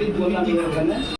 মামা বললেন খালি পাও আমাদের